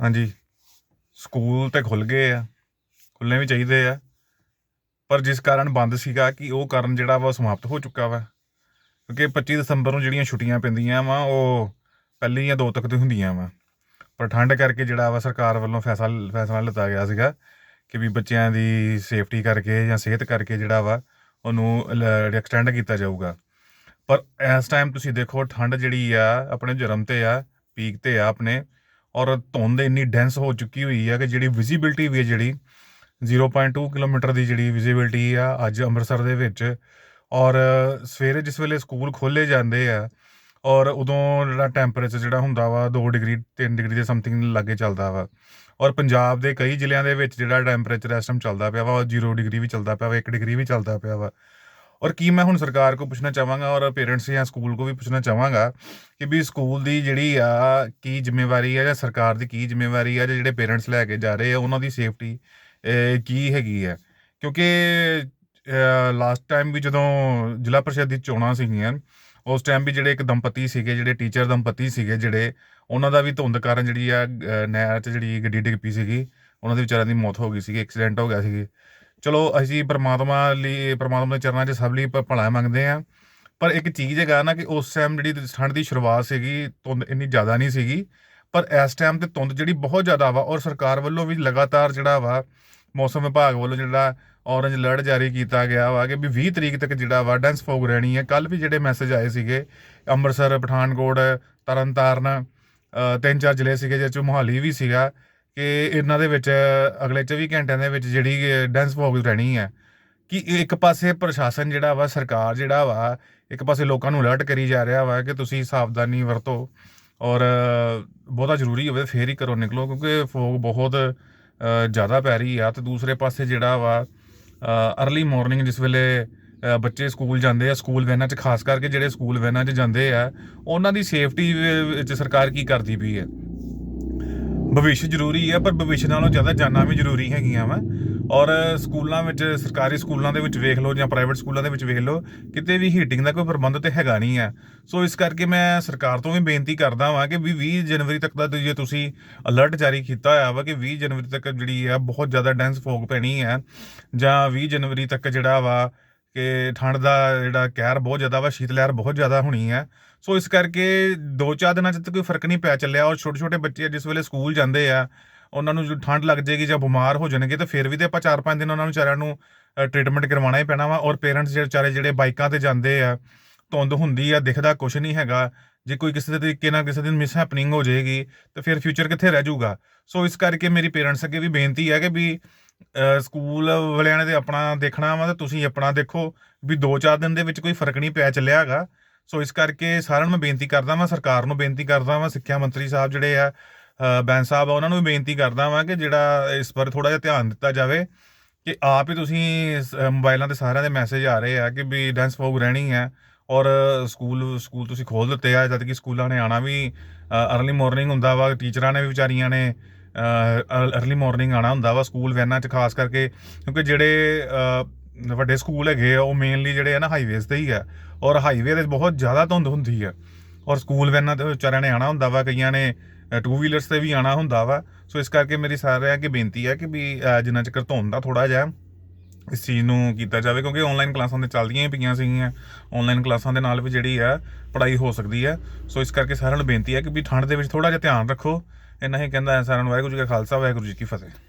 ਹਾਂਜੀ। ਸਕੂਲ ਤੇ ਖੁੱਲ ਗਏ ਆ। ਖੁੱਲ੍ਹਣੇ ਵੀ ਚਾਹੀਦੇ ਆ। ਪਰ ਜਿਸ ਕਾਰਨ ਬੰਦ ਸੀਗਾ ਕਿ ਉਹ ਕਾਰਨ ਜਿਹੜਾ ਵਾ ਸਮਾਪਤ ਹੋ ਚੁੱਕਾ ਵਾ। ਕਿਉਂਕਿ 25 ਦਸੰਬਰ ਨੂੰ ਜਿਹੜੀਆਂ ਛੁੱਟੀਆਂ ਪੈਂਦੀਆਂ ਵਾ, ਉਹ ਪਹਿਲੀ ਜਾਂ ਦੋ ਤੱਕ ਤੇ ਹੁੰਦੀਆਂ ਵਾ। ਪਰ ਠੰਡ ਕਰਕੇ ਜਿਹੜਾ ਵਾ ਸਰਕਾਰ ਵੱਲੋਂ ਫੈਸਲਾ ਫੈਸਲਾ ਲਿੱਤਾ ਗਿਆ ਸੀਗਾ ਕਿ ਵੀ ਬੱਚਿਆਂ ਦੀ ਸੇਫਟੀ ਕਰਕੇ ਜਾਂ ਸਿਹਤ ਕਰਕੇ ਜਿਹੜਾ ਵਾ ਉਹਨੂੰ ਐਕਸਟੈਂਡ ਕੀਤਾ ਜਾਊਗਾ। ਪਰ ਇਸ ਟਾਈਮ ਤੁਸੀਂ ਦੇਖੋ ਠੰਡ ਜਿਹੜੀ ਆ, ਆਪਣੇ ਜਨਮ ਤੇ ਆ, ਪੀਕ ਤੇ ਆ ਆਪਣੇ। ਔਰ ਧੁੰਦ ਇੰਨੀ ਡੈਂਸ ਹੋ ਚੁੱਕੀ ਹੋਈ ਆ ਕਿ ਜਿਹੜੀ ਵਿਜ਼ਿਬਿਲਟੀ ਵੀ ਹੈ ਜਿਹੜੀ 0.2 ਕਿਲੋਮੀਟਰ ਦੀ ਜਿਹੜੀ ਵਿਜ਼ਿਬਿਲਟੀ ਆ ਅੱਜ ਅੰਮ੍ਰਿਤਸਰ ਦੇ ਵਿੱਚ ਔਰ ਸਵੇਰੇ ਜਿਸ ਵੇਲੇ ਸਕੂਲ ਖੋਲੇ ਜਾਂਦੇ ਆ ਔਰ ਉਦੋਂ ਜਿਹੜਾ ਟੈਂਪਰੇਚਰ ਜਿਹੜਾ ਹੁੰਦਾ ਵਾ 2 ਡਿਗਰੀ 3 ਡਿਗਰੀ ਦੇ ਸਮਥਿੰਗ ਲਾਗੇ ਚੱਲਦਾ ਵਾ ਔਰ ਪੰਜਾਬ ਦੇ ਕਈ ਜ਼ਿਲ੍ਹਿਆਂ ਦੇ ਵਿੱਚ ਜਿਹੜਾ ਟੈਂਪਰੇਚਰ ਇਸ ਟਾਈਮ ਚੱਲਦਾ ਪਿਆ ਵਾ, ਉਹ 0 ਡਿਗਰੀ ਵੀ ਚੱਲਦਾ ਪਿਆ ਵਾ 1 ਡਿਗਰੀ ਵੀ ਚੱਲਦਾ ਪਿਆ ਵਾ। ਔਰ ਕੀ ਮੈਂ ਹੁਣ ਸਰਕਾਰ ਕੋ ਪੁੱਛਣਾ ਚਾਹਾਂਗਾ ਔਰ ਪੇਰੈਂਟਸ ਜਾਂ ਸਕੂਲ ਕੋ ਵੀ ਪੁੱਛਣਾ ਚਾਹਾਂਗਾ ਕਿ ਵੀ ਸਕੂਲ ਦੀ ਜਿਹੜੀ ਆ, ਕੀ ਜ਼ਿੰਮੇਵਾਰੀ ਆ ਜਾਂ ਸਰਕਾਰ ਦੀ ਕੀ ਜ਼ਿੰਮੇਵਾਰੀ ਆ ਜਾਂ ਜਿਹੜੇ ਪੇਰੈਂਟਸ ਲੈ ਕੇ ਜਾ ਰਹੇ ਆ, ਉਹਨਾਂ ਦੀ ਸੇਫਟੀ ਕੀ ਹੈਗੀ ਆ? ਕਿਉਂਕਿ ਲਾਸਟ ਟਾਈਮ ਵੀ ਜਦੋਂ ਜ਼ਿਲ੍ਹਾ ਪ੍ਰੀਸ਼ਦ ਦੀ ਚੋਣਾਂ ਸੀਗੀਆਂ, ਉਸ ਟਾਈਮ ਵੀ ਜਿਹੜੇ ਇੱਕ ਦੰਪਤੀ ਸੀਗੇ, ਜਿਹੜੇ ਟੀਚਰ ਦੰਪਤੀ ਸੀਗੇ ਜਿਹੜੇ, ਉਹਨਾਂ ਦਾ ਵੀ ਧੁੰਦ ਕਾਰਨ ਜਿਹੜੀ ਆ ਨਹਿਰ 'ਚ ਜਿਹੜੀ ਗੱਡੀ ਡਿੱਗ ਪਈ ਸੀਗੀ, ਉਹਨਾਂ ਦੇ ਵਿਚਾਰਿਆਂ ਦੀ ਮੌਤ ਹੋ ਗਈ ਸੀਗੀ ਐਕਸੀਡੈਂਟ ਹੋ ਗਿਆ ਸੀਗੀ। ਚਲੋ ਅਸੀਂ ਪ੍ਰਮਾਤਮਾ ਲਈ, ਪ੍ਰਮਾਤਮਾ ਦੇ ਚਰਨਾਂ 'ਚ ਸਭ ਲਈ ਭ- ਭਲਾ ਮੰਗਦੇ ਆ ਪਰ ਇੱਕ ਚੀਜ਼ ਹੈਗਾ ਨਾ ਕਿ ਉਸ ਟਾਈਮ ਜਿਹੜੀ ਠੰਡ ਦੀ ਸ਼ੁਰੂਆਤ ਸੀਗੀ, ਧੁੰਦ ਇੰਨੀ ਜ਼ਿਆਦਾ ਨਹੀਂ ਸੀਗੀ। ਪਰ ਇਸ ਟਾਈਮ ਤੇ ਧੁੰਦ ਜਿਹੜੀ ਬਹੁਤ ਜ਼ਿਆਦਾ ਵਾ ਔਰ ਸਰਕਾਰ ਵੱਲੋਂ ਵੀ ਲਗਾਤਾਰ ਜਿਹੜਾ ਵਾ, ਮੌਸਮ ਵਿਭਾਗ ਵੱਲੋਂ ਜਿਹੜਾ ਔਰੰਜ ਅਲਰਟ ਜਾਰੀ ਕੀਤਾ ਗਿਆ ਵਾ ਕਿ ਵੀ 20 ਤਰੀਕ ਤੱਕ ਜਿਹੜਾ ਵਾ ਡੈਂਸ ਫੋਗ ਰਹਿਣੀ ਹੈ। ਕੱਲ ਵੀ ਜਿਹੜੇ ਮੈਸੇਜ ਆਏ ਸੀਗੇ, ਅੰਮ੍ਰਿਤਸਰ, ਪਠਾਨਕੋਟ, ਤਰਨਤਾਰਨ ਤਿੰਨ ਚਾਰ ਜ਼ਿਲ੍ਹੇ ਸੀਗੇ ਜਿਹਦੇ ਚ ਮੋਹਾਲੀ ਵੀ ਸੀਗਾ। ਕਿ ਇਹਨਾਂ ਦੇ ਵਿੱਚ, ਅਗਲੇ 24 ਘੰਟਿਆਂ ਦੇ ਵਿੱਚ ਜਿਹੜੀ ਡੈਂਸ ਫੋਗ ਰਹਿਣੀ ਹੈ, ਕਿ ਇੱਕ ਪਾਸੇ ਪ੍ਰਸ਼ਾਸਨ ਜਿਹੜਾ ਵਾ, ਸਰਕਾਰ ਜਿਹੜਾ ਵਾ, ਇੱਕ ਪਾਸੇ ਲੋਕਾਂ ਨੂੰ ਅਲਰਟ ਕਰੀ ਜਾ ਰਿਹਾ ਵਾ ਕਿ ਤੁਸੀਂ ਸਾਵਧਾਨੀ ਵਰਤੋ ਔਰ ਬਹੁਤਾ ਜ਼ਰੂਰੀ ਹੋਵੇ ਫੇਰ ਹੀ ਘਰੋਂ ਨਿਕਲੋ ਕਿਉਂਕਿ ਫੋਗ ਬਹੁਤ ਜ਼ਿਆਦਾ ਪੈ ਰਹੀ ਆ ਤੇ ਦੂਸਰੇ ਪਾਸੇ ਜਿਹੜਾ ਵਾ ਅਰਲੀ ਮਾਰਨਿੰਗ ਜਿਸ ਵੇਲੇ ਬੱਚੇ ਸਕੂਲ ਜਾਂਦੇ ਆ, ਸਕੂਲ ਵੈਨਾਂ 'ਚ ਖਾਸ ਕਰਕੇ ਜਿਹੜੇ ਸਕੂਲ ਵੈਨਾਂ 'ਚ ਜਾਂਦੇ ਆ, ਉਹਨਾਂ ਦੀ ਸੇਫਟੀ ਵਿੱਚ ਸਰਕਾਰ ਕੀ ਕਰਦੀ ਪਈ ਹੈ? ਭਵਿੱਖ ਜ਼ਰੂਰੀ ਹੈ ਪਰ ਭਵਿੱਖ ਨਾਲੋਂ ਜ਼ਿਆਦਾ ਜਾਨਾਂ ਵੀ ਜ਼ਰੂਰੀ ਹੈਗੀਆਂ ਵਾ। ਔਰ ਸਕੂਲਾਂ ਵਿੱਚ, ਸਰਕਾਰੀ ਸਕੂਲਾਂ ਦੇ ਵਿੱਚ ਵੇਖ ਲਓ ਜਾਂ ਪ੍ਰਾਈਵੇਟ ਸਕੂਲਾਂ ਦੇ ਵਿੱਚ ਵੇਖ ਲਓ, ਕਿਤੇ ਵੀ ਹੀਟਿੰਗ ਦਾ ਕੋਈ ਪ੍ਰਬੰਧ ਤੇ ਹੈਗਾ ਨਹੀਂ ਹੈ ਸੋ ਇਸ ਕਰਕੇ ਮੈਂ ਸਰਕਾਰ ਤੋਂ ਵੀ ਬੇਨਤੀ ਕਰਦਾ ਵਾਂ ਕਿ ਵੀ 20 ਜਨਵਰੀ ਤੱਕ ਦਾ ਜੇ ਤੁਸੀਂ ਅਲਰਟ ਜਾਰੀ ਕੀਤਾ ਹੋਇਆ ਵਾ ਕਿ 20 ਜਨਵਰੀ ਤੱਕ ਜਿਹੜੀ ਹੈ ਬਹੁਤ ਜ਼ਿਆਦਾ ਡੈਂਸ ਫੋਗ ਪੈਣੀ ਹੈ ਜਾਂ 20 ਜਨਵਰੀ ਤੱਕ ਜਿਹੜਾ ਵਾ ਕਿ ਠੰਡ ਦਾ ਜਿਹੜਾ ਕਹਿਰ ਬਹੁਤ ਜ਼ਿਆਦਾ ਵਾ, ਸ਼ੀਤ ਲਹਿਰ ਬਹੁਤ ਜ਼ਿਆਦਾ ਹੋਣੀ ਹੈ। ਸੋ ਇਸ ਕਰਕੇ ਦੋ ਚਾਰ ਦਿਨਾਂ 'ਚ ਤਾਂ ਕੋਈ ਫ਼ਰਕ ਨਹੀਂ ਪੈ ਚੱਲਿਆ ਔਰ ਛੋਟੇ ਛੋਟੇ ਬੱਚੇ ਜਿਸ ਵੇਲੇ ਸਕੂਲ ਜਾਂਦੇ ਆ, ਉਹਨਾਂ ਨੂੰ ਜੋ ਠੰਡ ਲੱਗ ਜਾਏਗੀ ਜਾਂ ਬਿਮਾਰ ਹੋ ਜਾਣਗੇ ਤਾਂ ਫਿਰ ਵੀ ਤੇ ਆਪਾਂ 4-5 ਦਿਨ ਉਹਨਾਂ ਨੂੰ ਵਿਚਾਰਿਆਂ ਨੂੰ ਟ੍ਰੀਟਮੈਂਟ ਕਰਵਾਉਣਾ ਹੀ ਪੈਣਾ ਵਾ ਔਰ ਪੇਰੈਂਟਸ ਜਿਹੜੇ ਵਿਚਾਰੇ ਜਿਹੜੇ ਬਾਈਕਾਂ ਤੇ ਜਾਂਦੇ ਆ, ਧੁੰਦ ਹੁੰਦੀ ਆ, ਦਿਖਦਾ ਕੁਝ ਨਹੀਂ ਹੈਗਾ, ਜੇ ਕੋਈ ਕਿਸੇ ਦੇ ਤਰੀਕੇ ਨਾਲ ਕਿਸੇ ਦਿਨ ਮਿਸ ਹੈਪਨਿੰਗ ਹੋ ਜਾਏਗੀ ਤਾਂ ਫਿਰ ਫਿਊਚਰ ਕਿੱਥੇ ਰਹਿ ਜਾਊਗਾ। ਸੋ ਇਸ ਕਰਕੇ ਮੇਰੀ ਪੇਰੈਂਟਸ ਅੱਗੇ ਵੀ ਬੇਨਤੀ ਹੈ ਕਿ ਵੀ ਸਕੂਲ ਵਾਲਿਆਂ ਨੇ ਤੇ ਆਪਣਾ ਦੇਖਣਾ ਵਾ ਤੇ ਤੁਸੀਂ ਆਪਣਾ ਦੇਖੋ ਵੀ 2-4 ਦਿਨ ਦੇ ਵਿੱਚ ਕੋਈ ਫ਼ਰਕ ਨਹੀਂ ਪਿਆ ਚੱਲਿਆ ਹੈਗਾ। ਸੋ ਇਸ ਕਰਕੇ ਸਾਰਿਆਂ ਨੂੰ ਮੈਂ ਬੇਨਤੀ ਕਰਦਾ ਵਾਂ ਸਰਕਾਰ ਨੂੰ ਬੇਨਤੀ ਕਰਦਾ ਵਾਂ ਸਿੱਖਿਆ ਮੰਤਰੀ ਸਾਹਿਬ ਜਿਹੜੇ ਆ ਬੈਂਸ ਸਾਹਿਬ ਆ ਉਹਨਾਂ ਨੂੰ ਵੀ ਬੇਨਤੀ ਕਰਦਾ ਵਾਂ ਕਿ ਜਿਹੜਾ ਇਸ ਪਰ ਥੋੜਾ ਜਿਹਾ ਧਿਆਨ ਦਿੱਤਾ ਜਾਵੇ ਕਿ ਆਪ ਹੀ ਤੁਸੀਂ ਸ- ਅ, ਮੋਬਾਈਲਾਂ ਤੇ ਸਾਰਿਆਂ ਦੇ ਮੈਸੇਜ ਆ ਰਹੇ ਆ ਕਿ ਵੀ ਡੈਂਸ ਫੋਗ ਰਹਿਣੀ ਹੈ ਔਰ ਸਕੂਲ ਸਕੂਲ ਤੁਸੀਂ ਖੋਲ ਦਿੱਤੇ ਆ ਜਦ ਕਿ ਸਕੂਲਾਂ ਨੇ ਆਣਾ ਵੀ ਅਰਲੀ ਮਾਰਨਿੰਗ ਹੁੰਦਾ ਵਾ ਟੀਚਰਾਂ ਨੇ ਵੀ ਵਿਚਾਰੀਆਂ ਨੇ ਅਰਲੀ ਮਾਰਨਿੰਗ ਆਣਾ ਹੁੰਦਾ ਵਾ ਸਕੂਲ ਵੈਨਾਂ 'ਚ, ਖਾਸ ਕਰਕੇ ਕਿਉਂਕਿ ਜਿਹੜੇ ਵੱਡੇ ਸਕੂਲ ਹੈਗੇ ਆ, ਉਹ ਮੇਨਲੀ ਜਿਹੜੇ ਆ ਨਾ ਹਾਈਵੇਜ਼ ਤੇ ਹੀ ਆ ਔਰ ਹਾਈਵੇ ਤੇ ਬਹੁਤ ਜ਼ਿਆਦਾ ਧੁੰਦ ਹੁੰਦੀ ਆ ਔਰ ਸਕੂਲ ਵੈਨਾਂ ਤੇ ਵਿਚਾਰਿਆਂ ਨੇ ਆਣਾ ਹੁੰਦਾ ਵਾ, ਕਈਆਂ ਨੇ ਟੂ ਵੀਲਰਸ ਤੇ ਵੀ ਆਣਾ ਹੁੰਦਾ ਵਾ। ਸੋ ਇਸ ਕਰਕੇ ਮੇਰੀ ਸਾਰਿਆਂ ਅੱਗੇ ਬੇਨਤੀ ਹੈ ਕਿ ਵੀ ਜਿੰਨਾ ਚਿਰ ਧੁੰਦ ਦਾ ਥੋੜਾ ਜਿਹਾ ਇਸ ਚੀਜ਼ ਨੂੰ ਕੀਤਾ ਜਾਵੇ, ਕਿਉਂਕਿ ਆਨਲਾਈਨ ਕਲਾਸਾਂ ਤੇ ਚੱਲਦੀਆਂ ਹੀ ਪਈਆਂ ਸੀਗੀਆਂ। ਆਨਲਾਈਨ ਕਲਾਸਾਂ ਦੇ ਨਾਲ ਵੀ ਜਿਹੜੀ ਆ, ਪੜ੍ਹਾਈ ਹੋ ਸਕਦੀ ਹੈ ਸੋ ਇਸ ਕਰਕੇ ਸਾਰਿਆਂ ਨੂੰ ਬੇਨਤੀ ਹੈ ਕਿ ਵੀ ਠੰਡ ਦੇ ਵਿੱਚ ਥੋੜਾ ਜਿਹਾ ਧਿਆਨ ਰੱਖੋ। ਇੰਨਾ ਹੀ ਕਹਿੰਦਾ ਹੈ ਸਾਰਿਆਂ ਨੂੰ, ਵਾਹਿਗੁਰੂ ਜੀ ਕਾ ਖਾਲਸਾ, ਵਾਹਿਗੁਰੂ ਜੀ ਕੀ ਫਤਿਹ।